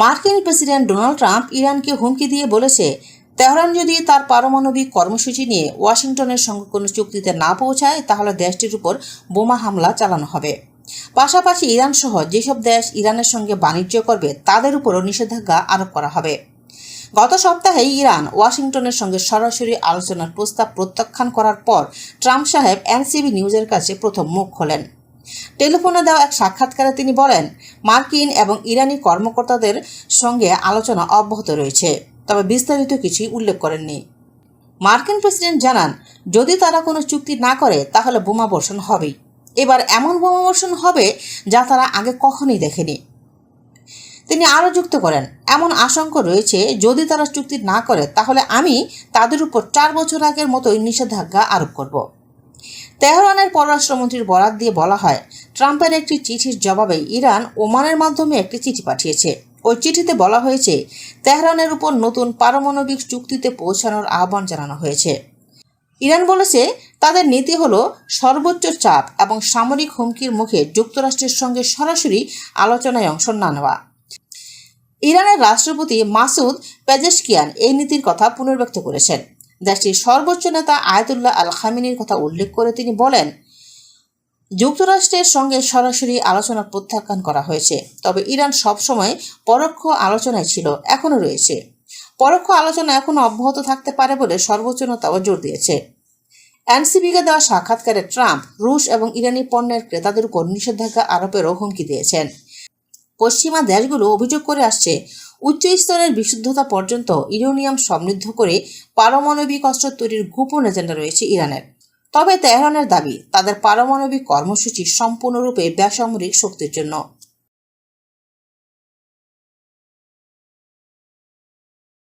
মার্কিন president Donald Trump ইরানকে হুমকি দিয়ে বলেছে, তেহরান যদি তার পারমাণবিক কর্মসূচি নিয়ে ওয়াশিংটনের সঙ্গে কোনো চুক্তিতে না পৌঁছায়, তাহলে দেশটির উপর বোমা হামলা চালানো হবে। পাশাপাশি ইরান সহ যেসব দেশ ইরানের সঙ্গে বাণিজ্য করবে, তাদের উপরও নিষেধাজ্ঞা আরোপ করা হবে। গত সপ্তাহে ইরান ওয়াশিংটনের সঙ্গে সরাসরি আলোচনার প্রস্তাব প্রত্যাখ্যান করার পর, ট্রাম্প সাহেব এনসিবি নিউজের কাছে প্রথম মুখ খোলেন। টেলিফোনে দেওয়া এক সাক্ষাৎকারে তিনি বলেন, মার্কিন এবং ইরানি কর্মকর্তাদের সঙ্গে আলোচনা অব্যাহত রয়েছে, তবে বিস্তারিত কিছুই উল্লেখ করেননি। মার্কিন প্রেসিডেন্ট জানান, যদি তারা কোনো চুক্তি না করে, তাহলে বোমা বর্ষণ হবেই। এবার এমন বোমা বর্ষণ হবে যা তারা আগে কখনোই দেখেনি। তিনি আরও যুক্ত করেন, এমন আশঙ্কা রয়েছে, যদি তারা চুক্তি না করে, তাহলে আমি তাদের উপর চার বছর আগের মতোই নিষেধাজ্ঞা আরোপ করব। তেহরানের পররাষ্ট্রমন্ত্রীর বরাত দিয়ে বলা হয়, ট্রাম্পের একটি চিঠির জবাবে ইরান ওমানের মাধ্যমে একটি চিঠি পাঠিয়েছে। ওই চিঠিতে বলা হয়েছে, তেহরানের উপর নতুন পারমাণবিক চুক্তিতে পৌঁছানোর আহ্বান জানানো হয়েছে। ইরান বলেছে, তাদের নীতি হলো সর্বোচ্চ চাপ এবং সামরিক হুমকির মুখে যুক্তরাষ্ট্রের সঙ্গে সরাসরি আলোচনায় অংশ না নেওয়া। ইরানের রাষ্ট্রপতি মাসুদ পেজেশকিয়ান এই নীতির কথা পুনর্ব্যক্ত করেছেন। দেশটির সর্বোচ্চ নেতা আয়াতুল্লাহ আল খামিনির কথা উল্লেখ করে তিনি বলেন, যুক্তরাষ্ট্রের সঙ্গে সরাসরি আলোচনা প্রত্যাখ্যান করা হয়েছে, তবে ইরান সবসময় পরোক্ষ আলোচনায় ছিল, এখনও রয়েছে। পরোক্ষ আলোচনা এখনও অব্যাহত থাকতে পারে বলে সর্বোচ্চ নেতাও জোর দিয়েছে। এনসিবিকে দেওয়া সাক্ষাৎকারে ট্রাম্প, রুশ এবং ইরানি পণ্যের ক্রেতাদের উপর নিষেধাজ্ঞা আরোপেরও হুমকি দিয়েছেন। পশ্চিমা দেশগুলো অভিযোগ করে আসছে উচ্চ স্তরের বিশুদ্ধতা পর্যন্ত ইউরেনিয়াম সমৃদ্ধ করে পারমাণবিক অস্ত্র তৈরির গোপন এজেন্ডা রয়েছে ইরানের। তবে তেহরানের দাবি, তাদের পারমাণবিক কর্মসূচি সম্পূর্ণরূপে বেসামরিক শক্তির জন্য।